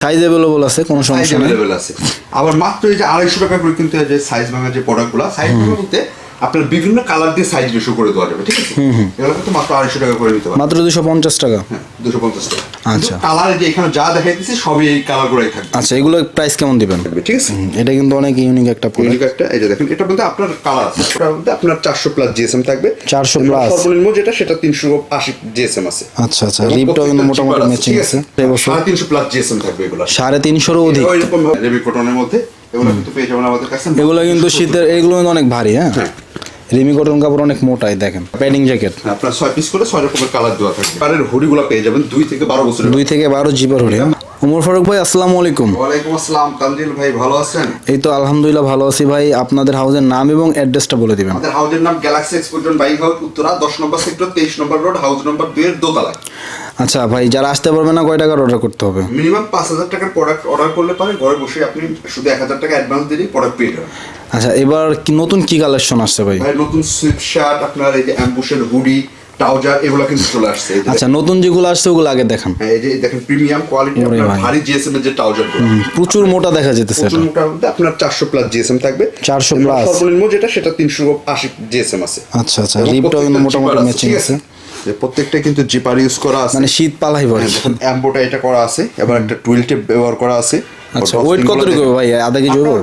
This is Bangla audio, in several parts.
সাইজ অ্যাভেলেবল আছে কোনো সমস্যা নেই। অ্যাভেলেবেল আছে। আবার মাত্র এই যে আড়াইশো টাকা করে কিন্তু এই যে সাইজ ভাঙা যে প্রোডাক্টগুলো সাইজ ভাঙা বলতে আপনার বিভিন্ন কালার দিয়ে সাইজ রেশো করে দেওয়া যাবে ঠিক আছে? এগুলো কিন্তু মাত্র আড়াইশো টাকা করে নিতে পারবেন। মাত্র দুশো পঞ্চাশ টাকা? হ্যাঁ দুশো পঞ্চাশ টাকা। আচ্ছা। কালার যে এখানে যা দেখাইতেছি সবই এই কালারগুলোই থাকবে। আচ্ছা এগুলো প্রাইস কেমন দিবেন? ঠিক আছে? এটা কিন্তু অনেক ইউনিক একটা প্রোডাক্ট ইউনিক একটা এই যে দেখেন এটা আপনার কালার আছে। এটা আপনার চারশো প্লাস জিএসএম থাকবে। 400 এবং plus। সর্বনিম্ন যেটা সেটা তিনশো আশি জিএসএম আছে। আচ্ছা আচ্ছা রিপটাও কিন্তু মোটামুটি ম্যাচিং আছে সাড়ে তিনশো প্লাস জিএসএম থাকবে এগুলো। সাড়ে তিনশোরও অধিক। ওইরকম রেবি কটনের মধ্যে এগুলো কিন্তু পেয়ে যাবেন আমাদের কাছে। এগুলো কিন্তু শীতের এগুলো অনেক ভারী হ্যাঁ। রিমি কটন কাপড় অনেক মোটাই দেখেন। প্যাডিং জ্যাকেট আপনার ছয় পিস করে ছয় রকমের কালার দেওয়া থাকবে। কালারের হুডিগুলো পেয়ে যাবেন দুই থেকে বারো বছর দুই থেকে বারো জিবার হলে উমর ফারুক ভাই আসসালামু আলাইকুম। ওয়ালাইকুম আসসালাম তানজিল ভাই ভালো আছেন? এই তো আলহামদুলিল্লাহ ভালো আছি ভাই। আপনাদের হাউসের নাম এবং অ্যাড্রেসটা বলে দিবেন। আমাদের হাউজের নাম গ্যালাক্সি এক্সপোর্টন বাইক হাউস উত্তরা দশ নম্বর সেক্টর তেইশ নম্বর রোড হাউস নম্বর দুই এর দোতলায়। আচ্ছা ভাই যারা আসতে পারবে না কয় টাকার অর্ডার করতে হবে? মিনিমাম পাঁচ হাজার টাকার প্রোডাক্ট অর্ডার করলে পারে ঘরে বসে আপনি শুধু এক হাজার টাকা অ্যাডভান্স দিলেই প্রোডাক্ট পেয়ে যাবেন। আচ্ছা এবার কি নতুন কি কালেকশন আসছে ভাই? ভাই নতুন সুইপ শার্ট আপনার এই যে অ্যাম্বুশের হুডি ট্রাউজার এগুলো কিন্তু চলে আসছে। আচ্ছা নতুন যেগুলো আসছে ওগুলো আগে দেখান। হ্যাঁ, এই যে দেখেন প্রিমিয়াম কোয়ালিটি আপনার ভারী জিএসএম এর যে ট্রাউজার প্রচুর মোটা দেখা যেতেছে প্রচুর মোটা মধ্যে আপনার চারশো প্লাস জিএসএম থাকবে। 400 এবং plus। সর্বনিম্ন যেটা সেটা তিনশো আশি জিএসএম আছে। আচ্ছা আচ্ছা রিপটাও মোটামুটি ম্যাচিং আছে? যে প্রত্যেকটা কিন্তু জিপার ইউজ করা আছে। মানে শীত পালাই পরে অ্যাম্বোটা এটা করা আছে এবার একটা টুইল টেপ ব্যবহার করা আছে। আচ্ছা ওয়েট কত রকম ভাই? আধা কেজি হবে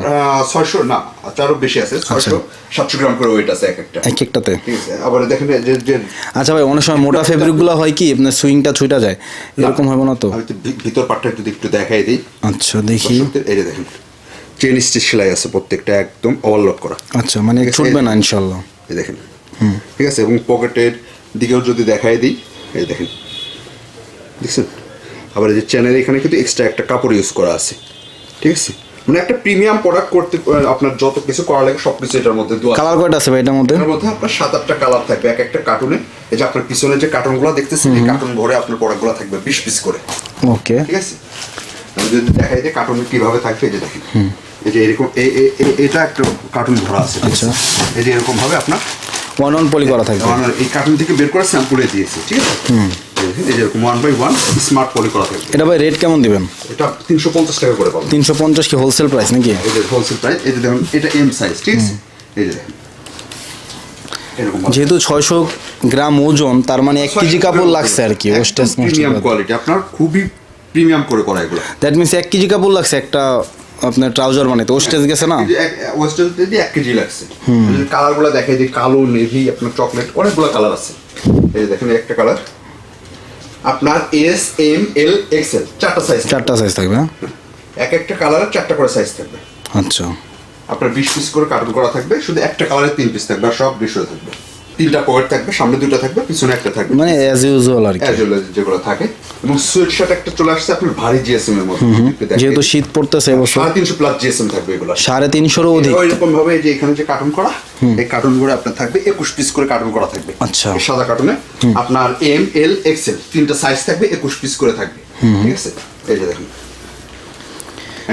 ছয়শো না তারও বেশি আছে ছয়শো সাতশো গ্রাম করে ওয়েট আছে এক একটা। এক একটাতে? ঠিক আছে আবার দেখেন যে যে আচ্ছা ভাই অনেক সময় মোটা ফেব্রিকগুলো হয় কি আপনার সুইংটা ছুটা যায়? এরকম হবে না তো? আমি তো ভিতর পাটটা একটু একটু দেখাই দিই। আচ্ছা দেখি। এই যে দেখেন চেন স্টিচ সেলাই আছে প্রত্যেকটা একদম ওভারলোড করা। আচ্ছা মানে ছুটবে না ইনশাল্লাহ এই দেখেন। ঠিক আছে এবং পকেটের দিকেও যদি দেখাই দিই এই দেখেন দেখছেন? আবার এই যে চ্যানেল এখানে কিন্তু এক্সট্রা একটা কাপড় ইউজ করা আছে ঠিক আছে? মানে একটা প্রিমিয়াম প্রোডাক্ট করতে আপনার যত কিছু করা লাগে সব কিছু এটার মধ্যে কালার কয়টা আছে ভাই এটার মধ্যে? এটার মধ্যে আপনার সাত আটটা কালার থাকবে এক একটা কার্টুনে এই যে আপনার পিছনে যে কার্টুনগুলো দেখতেছেন এই কার্টুন ভরে আপনার প্রোডাক্টগুলো থাকবে বিশ পিস করে। ওকে। ঠিক আছে? আমি যদি দেখাই যে কার্টুন কীভাবে থাকবে এই যে দেখেন। এই যে এরকম এটা একটা কার্টুন ভরা আছে? আচ্ছা। এই যে এরকম ভাবে আপনার ওয়ান অন পলি করা আমার এই কার্টুন থেকে বের করে স্যাম্পুলে দিয়েছি ঠিক আছে? এই দেখেন, এরকম one by one smart poly করা থাকবে। এটা ভাই রেট কেমন দিবেন? এটা তিনশো পঞ্চাশ টাকা করে পাবেন। তিনশো পঞ্চাশ কি হোলসেল প্রাইস নাকি? হোলসেল প্রাইস এই যে দেখুন এটা এম সাইজ ঠিক আছে? এই যে দেখেন যেহেতু ছয়শো গ্রাম ওজন তার মানে এক কেজি কাপড় লাগছে আর কি ওস্টেস প্রিমিয়াম কোয়ালিটি আপনার খুবই প্রিমিয়াম করে করা এগুলো। দ্যাট মিনস এক কেজি কাপড় লাগছে একটা আপনার ট্রাউজার বানাইতে। ওস্টেজ গেছে না? ওয়েস্টার্ন দিয়ে এক কেজি লাগছে। কালারগুলো দেখে যে কালো নেভি আপনার চকলেট অনেকগুলো কালার আছে। এই যে দেখেন একটা কালার আপনার এস এম এল এক্সেল চারটা সাইজ চারটা সাইজ থাকবে হ্যাঁ? এক একটা কালারের চারটা করে সাইজ থাকবে। আচ্ছা। আপনার বিশ পিস করে কার্টুন করা থাকবে শুধু একটা কালারের তিন পিস থাকবে আর সব বিশ থাকবে। তিনটা পকেট থাকবে সামনে দুটো থাকবে পিছনে একটা থাকবে। মানে অ্যাজ ইউজুয়াল আর কি। ক্যাজুয়াল যেগুলো থাকে। এবং সুইট শার্ট একটা চলে আসছে আপনার ভারী জিএসএম এর মধ্যে। যেহেতু শীত পড়তেছে এবছর সাড়ে তিনশো প্লাস জিএসএম থাকবে এগুলো। সাড়ে তিনশোরও অধিক। ওইরকম ভাবে এই যে এখানে যে কার্টুন করা এই কার্টুনগুলো আপনার থাকবে একুশ পিস করে কার্টুন করা থাকবে। আচ্ছা। সাদা কার্টুনে আপনার এম এল এক্সেল তিনটা সাইজ থাকবে একুশ পিস করে থাকবে। ঠিক আছে? এই যে দেখুন।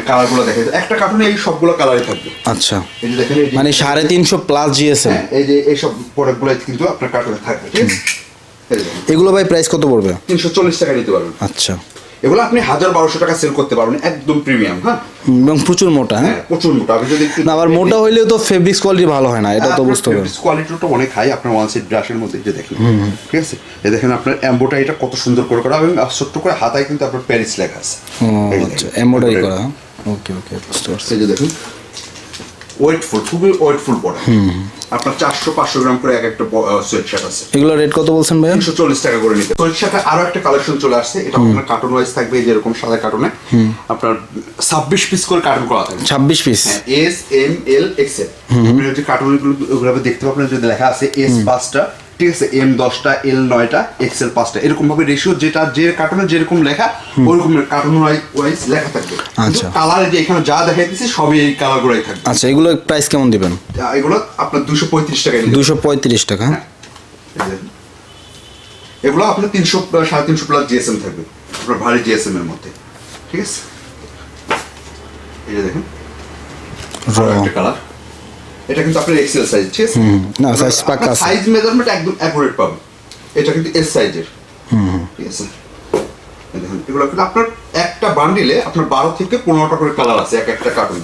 কালারগুলো দেখে। একটা কার্টুনে এই সবগুলো কালারই থাকবে। আচ্ছা। এই যে দেখেন মানে সাড়ে তিনশো প্লাস জিএসএম হ্যাঁ এই যে এই গুলো কিন্তু আপনার কার্টুনে থাকবে ঠিক আছে? যে এগুলো ভাই প্রাইস কত পড়বে? তিনশো চল্লিশ টাকা নিতে পারবেন। আচ্ছা। এগুলো আপনি হাজার বারোশো টাকা সেল করতে পারবেন একদম প্রিমিয়াম হ্যাঁ? এবং প্রচুর মোটা হ্যাঁ? হ্যাঁ প্রচুর মোটা। আপনি যদি না আবার মোটা হইলেও তো ফেব্রিক্স কোয়ালিটি ভালো হয় না এটা তো বুঝতে হবে। কোয়ালিটিটা অনেক হাই আপনার ওয়ান সাইড ব্রাশের মধ্যে যে দেখেন। ঠিক আছে? দেখেন আপনার এটা কত সুন্দর করে করা এবং ছোট্ট করে হাতায় কিন্তু আপনার প্যারিস লেখা আছে। আচ্ছা করা। ওকে ওকে বুঝতে পারছি। এই যে দেখুন ওয়েটফুল খুবই ওয়েটফুল পড়া আপনার চারশো পাঁচশো গ্রাম করে এক একটা সোয়েট শার্ট আছে। এগুলো রেট কত বলছেন ভাইয়া? তিনশো চল্লিশ টাকা করে নিতে। সোয়েট শার্টে আরও একটা কালেকশন চলে আসছে। এটা আপনার কার্টুন ওয়াইজ থাকবে যেরকম সাদা কার্টুনে আপনার ছাব্বিশ পিস করে কার্টুন করা থাকবে। ছাব্বিশ piece S M L XL আপনি যে কার্টুনগুলো ওগুলো দেখতে পাবেন যদি লেখা আছে এস পাঁচটা। ঠিক আছে এম দশটা এল নয়টা এক্সেল পাঁচটা এরকম ভাবে রেশিও যেটা যে কার্টুনে যেরকম লেখা ওরকম কার্টুন ওয়াইজ লেখা থাকবে। আচ্ছা। কালার যে এখানে যা দেখাইতেছে সবই এই কালার গুলোই থাকবে। আচ্ছা এগুলো প্রাইস কেমন দিবেন? এগুলো আপনার দুশো পঁয়ত্রিশ নিতে দুশো পঁয়ত্রিশ টাকা। দেখুন। এগুলো আপনার তিনশো সাড়ে তিনশো প্লাস জিএসএম থাকবে। আপনার ভারী জিএসএম এর মধ্যে। ঠিক আছে? এই যে দেখুন। কালার এটা কিন্তু আপনার এক্সেল সাইজ ঠিক আছে? না, পাক্কা আছে। সাইজ মেজারমেন্ট একদম অ্যাকুরেট পাবেন। এটা কিন্তু এস সাইজের ঠিক আছে? দেখুন এগুলো কিন্তু আপনার একটা বান্ডিলে আপনার বারো থেকে পনেরোটা করে কালার আছে এক একটা কার্টুন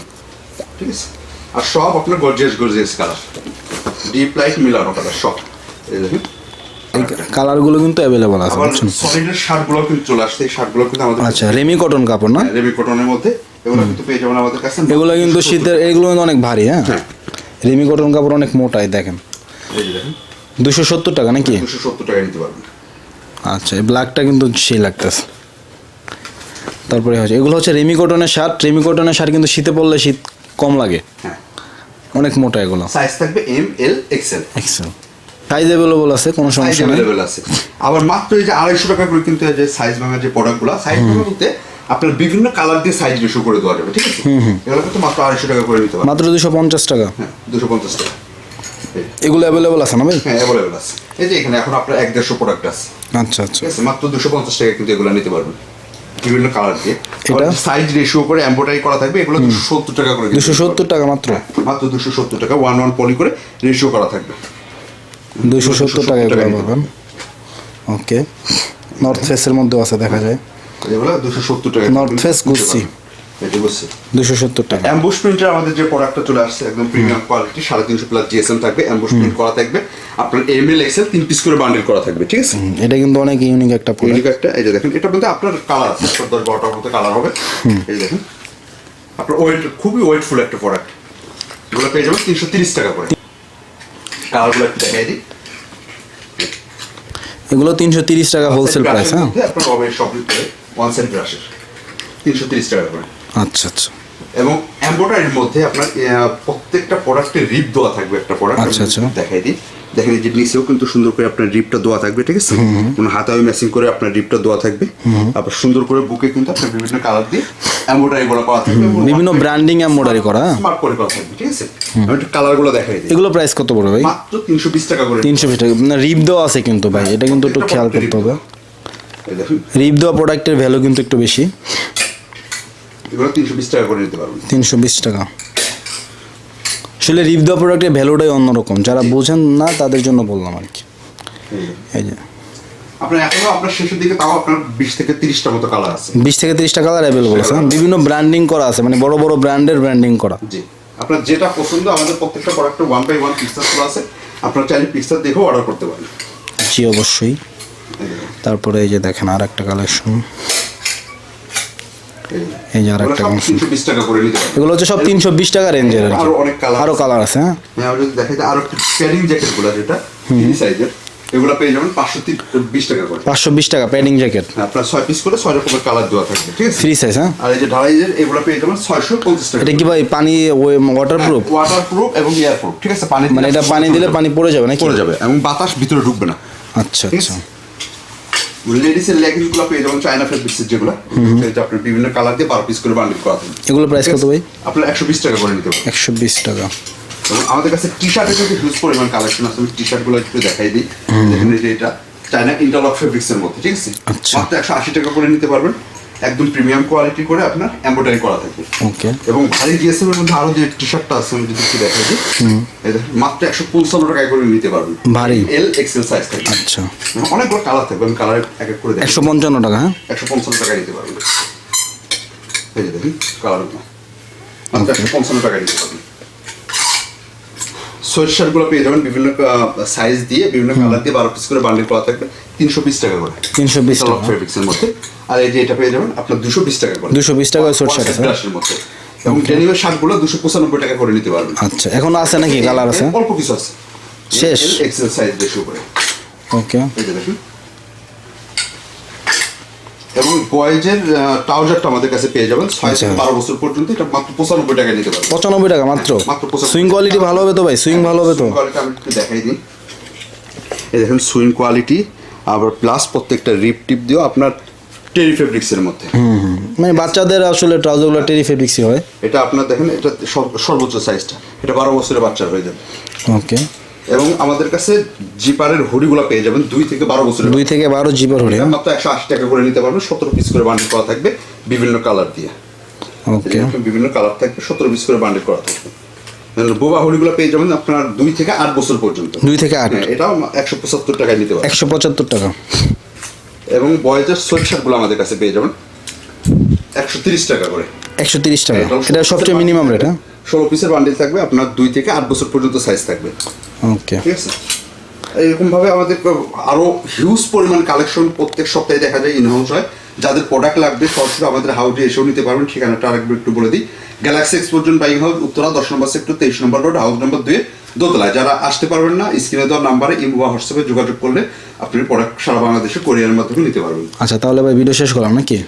ঠিক আছে? আর সব আপনার gorgeous gorgeous colour deep light মিলানো কালার সব। দেখুন। কালারগুলো কিন্তু অ্যাভেলেবল আছে সলিডের শার্টগুলো কিন্তু চলে আসছে এই শার্টগুলো কিন্তু আমাদের আচ্ছা রেমি কটন কাপড় না? রেমি কটনের মধ্যে। এগুলো কিন্তু পেয়ে যাবেন আমাদের কাছে। এগুলো কিন্তু শীতের এগুলো অনেক ভারী হ্যাঁ? হ্যাঁ। রেমি কটন কাপড় অনেক মোটাই দেখেন। দুশো সত্তর টাকা নাকি? দুশো সত্তর টাকা নিতে পারবেন। আচ্ছা এই ব্ল্যাকটা কিন্তু সেই লাগতেছে। তারপরে হচ্ছে এগুলো হচ্ছে রেমি কটনের শার্ট। রেমি কটনের শার্ট কিন্তু শীতে পড়লে শীত কম লাগে। হ্যাঁ। অনেক মোটা এগুলো। সাইজ থাকবে M L XL XL size available আছে কোনো সমস্যা নেই। আছে। আবার মাত্র এই যে আড়াইশো টাকা করে কিন্তু এই যে সাইজ ভাঙার যে প্রোডাক্টগুলো সাইজ ভাঙা বলতে আপনার বিভিন্ন কালার দিয়ে সাইজ রেশো করে দেওয়া যাবে ঠিক আছে? এগুলো কিন্তু মাত্র আড়াইশো টাকা করে নিতে পারবেন। মাত্র দুশো পঞ্চাশ টাকা? হ্যাঁ দুশো পঞ্চাশ টাকা। এগুলো অ্যাভেলেবল আছে না ভাই? হ্যাঁ অ্যাভেলেবেল আছে। এই যে এখানে এখন আপনার এক দেড়শো প্রোডাক্ট আছে। আচ্ছা আচ্ছা। মাত্র দুশো পঞ্চাশ টাকা কিন্তু এগুলো নিতে পারবেন। বিভিন্ন কালার দিয়ে। এটা? সাইজ রেশিও করে এম্ব্রয়ডারি করা থাকবে এগুলো দুশো সত্তর টাকা করে দুশো সত্তর টাকা মাত্র? হ্যাঁ, মাত্র দুশো সত্তর টাকা ওয়ান ওয়ান পলি করে রেশিও করা থাকবে। দুশো সত্তর টাকা এগুলো পাবেন ওকে নর্থ ফেসের মধ্যেও আছে দেখা যায়। এগুলো দুশো সত্তর টাকা। North Face গুচ্ছি। এটা বুঝছি দুশো সত্তর টাকা। অ্যাম্বুশ প্রিন্টের আমাদের যে প্রোডাক্টটা চলে আসছে একদম প্রিমিয়াম কোয়ালিটি সাড়ে তিনশো প্লাস জিএসএম থাকবে অ্যাম্বুশ প্রিন্ট করা থাকবে। আপনার এম এল এক্সেল তিন পিস করে বান্ডেল করা থাকবে ঠিক আছে? এটা কিন্তু অনেক ইউনিক একটা ইউনিক একটা এই যে দেখেন এটা কিন্তু আপনার কালার দশ বারোটার মতো কালার হবে। এই দেখেন আপনার ওয়েট খুবই ওয়েটফুল একটা প্রোডাক্ট এগুলো পেয়ে যাবেন তিনশো তিরিশ টাকা করে। কালারগুলো একটু দেখাই দিই। এগুলো তিনশো তিরিশ টাকা হোলসেল প্রাইস হ্যাঁ। আপনার সব ওয়ান ব্রাশের তিনশো তিরিশ টাকা করে। আচ্ছা আচ্ছা। এবং এম্ব্রয়ডারির মধ্যে আপনার প্রত্যেকটা রিপ দেওয়া থাকবে একটা প্রোডাক্ট। আচ্ছা, আচ্ছা। দেখাই দিই। দেখেন এই যে নিচেও কিন্তু সুন্দর করে আপনার রিপটা দেওয়া থাকবে ঠিক আছে? কোনো হাতায় ম্যাচিং করে আপনার রিপটা দেওয়া থাকবে। আবার সুন্দর করে বুকে কিন্তু আপনার বিভিন্ন কালার দিয়ে এম্ব্রয়ডারি গুলো করা থাকবে বিভিন্ন ব্র্যান্ডিং এম্ব্রয়ডারি করা হ্যাঁ? স্মার্ট করে করা থাকবে ঠিক আছে? আমি একটু কালারগুলো দেখাই দিই। এগুলো প্রাইস কত পড়বে ভাই? মাত্র তিনশো বিশ টাকা করে। তিনশো বিশ টাকা। না রিপ দেওয়া আছে কিন্তু ভাই এটা কিন্তু একটু খেয়াল করতে হবে। রিপ দেওয়া প্রোডাক্টের ভ্যালু কিন্তু একটু বেশি। এগুলো তিনশো বিশ টাকা করে নিতে পারবেন। তিনশো বিশ টাকা। আসলে রিপ দেওয়া প্রোডাক্টের ভ্যালুটাই অন্যরকম। যারা বোঝেন না তাদের জন্য বললাম আর কি। এই যে। আপনার এখনও আপনার শেষের দিকে তাও আপনার বিশ থেকে তিরিশটা মতো কালার আছে। বিশ থেকে তিরিশটা কালার অ্যাভেলেবল আছে? বিভিন্ন ব্র্যান্ডিং করা আছে। মানে বড় বড় ব্র্যান্ডের ব্র্যান্ডিং করা। জি। আপনার যেটা পছন্দ আমাদের প্রত্যেকটা প্রোডাক্টে ওয়ান বাই ওয়ান পিকচার আছে। আপনার চাইলে পিকচার দেখেও অর্ডার করতে পারেন। জি অবশ্যই। তারপরে এই যে দেখেন আর একটা কালেকশন এই যে আর একটা কালেকশন এগুলো হচ্ছে সব তিনশো বিশ টাকা রেঞ্জের আর আরও অনেক কালার আরও কালার আছে হ্যাঁ? হ্যাঁ যদি দেখাই আরও প্যাডিং জ্যাকেটগুলো যেটা সাইজের এগুলো পেয়ে যাবেন পাঁচশো বিশ টাকা করে। পাঁচশো বিশ টাকা প্যাডিং জ্যাকেট হ্যাঁ, আপনার ছয় পিস করে ছয় রকমের কালার দেওয়া থাকবে ঠিক আছে? ফ্রি সাইজ হ্যাঁ? আর এই যে ঢালাইজের এগুলো পেয়ে যাবেন ছয়শো পঞ্চাশ টাকা এটা কি ভাই পানি ওয়াটার প্রুফ ওয়াটার প্রুফ এবং এয়ার প্রুফ ঠিক আছে? পানি মানে এটা পানি দিলে পানি পড়ে যাবে না পড়ে যাবে এবং বাতাস ভিতরে ঢুকবে না। আচ্ছা আচ্ছা। লেডিসের লেগিংসগুলো পেয়ে যাবেন চায়না ফেব্রিক্সের যেগুলো। আপনার বিভিন্ন কালার দিয়ে বারো পিস করে বান্ডিল করা এগুলো প্রাইস কত ভাই? আপনার একশো বিশ টাকা করে নিতে পারেন। একশো বিশ টাকা। এবং আমাদের কাছে টি শার্টের কিন্তু হিউজ পরিমাণ কালেকশন আছে। আমি টি শার্টগুলো একটু দেখাই দিই। এখানে যে এটা। চায়না ইন্টারলক ফেব্রিক্স এর মধ্যে ঠিক আছে? আচ্ছা। মাত্র একশো আশি টাকা করে নিতে পারবেন। একদম প্রিমিয়াম কোয়ালিটি করে আপনার এমব্রয়ডারি করা থাকবে। ওকে এবং ভারী জিএসএম এর মধ্যে আরও যে টি শার্টটা আছে আমি যদি একটু দেখাই দিই। মাত্র একশো পঞ্চান্ন টাকায় করে নিতে পারবেন। ভারী? এল এক্সেল সাইজ থাকবে। আচ্ছা। এবং অনেকগুলো কালার থাকবে আমি কালার এক এক করে দেখাই একশো পঞ্চান্ন টাকা হ্যাঁ? একশো পঞ্চান্ন টাকা নিতে পারবেন। এই যে দেখুন কালারগুলো মাত্র একশো পঞ্চান্ন টাকা নিতে পারবেন। সোয়েট শার্টগুলো পেয়ে যাবেন বিভিন্ন সাইজ দিয়ে বিভিন্ন কালার দিয়ে বারো পিস করে বান্ডিল করা থাকবে। তিনশো বিশ টাকা করে। 320 টাকা। ফেব্রিক্সের মধ্যে। আর এই যে এটা পেয়ে যাবেন আপনার দুশো বিশ টাকা করে। 220 টাকায় sweat shirt আছে? ব্রাশের মধ্যে। এবং ডেনিমের শার্টগুলো দুশো পঁচানব্বই টাকা করে নিতে পারবেন। আচ্ছা এখন আছে নাকি কালার আছে? অল্প কিছু আছে। শেষ? এক্সেল সাইজ বেশি উপরে। ওকে। দেখুন। এবং বয়েজের ট্রাউজারটা আমাদের কাছে পেয়ে যাবেন। ছয় আচ্ছা। থেকে বারো বছর পর্যন্ত এটা মাত্র পঁচানব্বই টাকায় নিতে পারবেন। পঁচানব্বই টাকা মাত্র? মাত্র 95 সুইং কোয়ালিটি ভালো হবে তো ভাই? সুইং ভালো হবে তো? কোয়ালিটি আমি একটু দেখাই দিই। এই দেখেন সুইং কোয়ালিটি আবার প্লাস প্রত্যেকটা রিপ টিপ দিয়েও আপনার টেরি ফেব্রিক্সের মধ্যে। মানে বাচ্চাদের আসলে ট্রাউজারগুলো টেরি ফেব্রিক্সই হয়। এটা আপনার দেখেন এটা সর্বোচ্চ সাইজটা। এটা বারো বছরের বাচ্চার হয়ে যাবে। ওকে। এবং আমাদের কাছে জিপারের হুডিগুলো পেয়ে যাবেন দুই থেকে বারো বছরের দুই থেকে বারো জিপার এটা মাত্র একশো আশি টাকা করে নিতে পারবেন সতেরো পিস করে বান্ডিল করা থাকবে বিভিন্ন কালার দিয়ে। ওকে। বিভিন্ন কালার থাকবে সতেরো পিস করে বান্ডিল করা থাকবে। মানে বোবা হুডিগুলো পেয়ে যাবেন আপনার দুই থেকে আট বছর পর্যন্ত। দুই থেকে আট। হ্যাঁ এটাও একশো পঁচাত্তর টাকায় নিতে পারবেন। একশো পঁচাত্তর টাকা। এবং বয়েজের সোয়েট শার্টগুলো আমাদের কাছে পেয়ে যাবেন। একশো তিরিশ টাকা করে। একশো তিরিশ টাকা। এটা সবচেয়ে মিনিমাম রেট হ্যাঁ? ষোলো পিসের বান্ডিল থাকবে আপনার দুই থেকে আট বছর পর্যন্ত সাইজ থাকবে। ওকে ঠিক আছে? এরকম ভাবে আমাদের আরও হিউজ পরিমাণ কালেকশন প্রত্যেক সপ্তাহে দেখা যায় ইনহাউস হয়। যাদের প্রোডাক্ট লাগবে সরাসরি আমাদের হাউজে এসেও নিতে পারবেন। ঠিকানাটা আরেকবার একটু বলে দিই। গ্যালাক্সি এক্সপোর্জন বাইং হাউস উত্তরা দশ নম্বর সেক্টর তেইশ নম্বর রোড হাউস নম্বর দুয়ে দোতলায়। যারা আসতে পারবেন না স্ক্রিনে দেওয়ার নাম্বারে ইমো বা হোয়াটসঅ্যাপে যোগাযোগ করলে আপনি প্রোডাক্ট সারা বাংলাদেশে কোরিয়ার মাধ্যমে নিতে পারবেন। আচ্ছা তাহলে ভাই ভিডিও শেষ করলাম নাকি?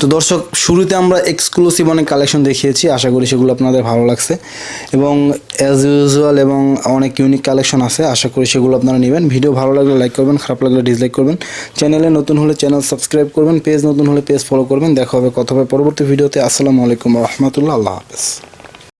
তো দর্শক শুরুতে আমরা এক্সক্লুসিভ অনেক কালেকশন দেখিয়েছি আশা করি সেগুলো আপনাদের ভালো লাগছে। এবং অ্যাজ ইউজুয়াল এবং অনেক ইউনিক কালেকশন আছে আশা করি সেগুলো আপনারা নেবেন। ভিডিও ভালো লাগলে লাইক করবেন খারাপ লাগলে ডিসলাইক করবেন। চ্যানেলে নতুন হলে চ্যানেল সাবস্ক্রাইব করবেন পেজ নতুন হলে পেজ ফলো করবেন। দেখা হবে কথা হবে পরবর্তী ভিডিওতে আসসালামু আলাইকুম রহমতুল্লাহ। আল্লাহ হাফেজ।